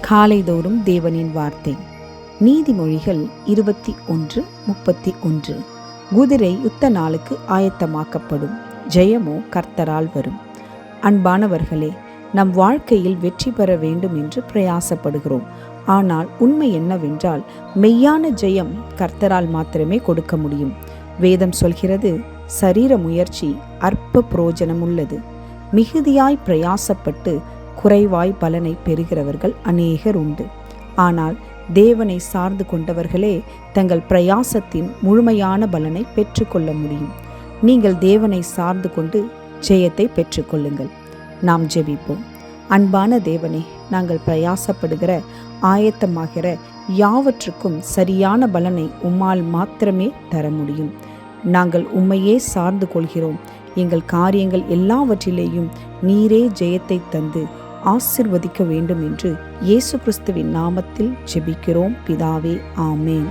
காலைதோறும் தேவனின் வார்த்தை. நீதிமொழிகள் இருபத்தி ஒன்று முப்பத்தி ஒன்று. குதிரை யுத்த நாளுக்கு ஆயத்தமாக்கப்படும். ஜெயமோ கர்த்தரால் வரும். அன்பானவர்களே நம் வாழ்க்கையில் வெற்றி பெற வேண்டும் என்று பிரயாசப்படுகிறோம். ஆனால் உண்மை என்னவென்றால் மெய்யான ஜெயம் கர்த்தரால் மாத்திரமே கொடுக்க முடியும். வேதம் சொல்கிறது சரீர முயற்சி அற்ப புரோஜனம் உள்ளது மிகுதியாய் பிரயாசப்பட்டு குறைவாய் பலனை பெறுகிறவர்கள் அநேகர் உண்டு. ஆனால் தேவனை சார்ந்து கொண்டவர்களே தங்கள் பிரயாசத்தின் முழுமையான பலனை பெற்றுக்கொள்ள முடியும். நீங்கள் தேவனை சார்ந்து கொண்டு ஜெயத்தை பெற்றுக்கொள்ளுங்கள். நாம் ஜெபிப்போம். அன்பான தேவனே நாங்கள் பிரயாசப்படுகிற ஆயத்தமாகிற யாவற்றுக்கும் சரியான பலனை உம்மால் மாத்திரமே தர முடியும். நாங்கள் உம்மையே சார்ந்து கொள்கிறோம். எங்கள் காரியங்கள் எல்லாவற்றிலேயும் நீரே ஜெயத்தை தந்து ஆசிர்வதிக்க வேண்டும் என்று இயேசு கிறிஸ்துவின் நாமத்தில் ஜெபிக்கிறோம். பிதாவே ஆமேன்.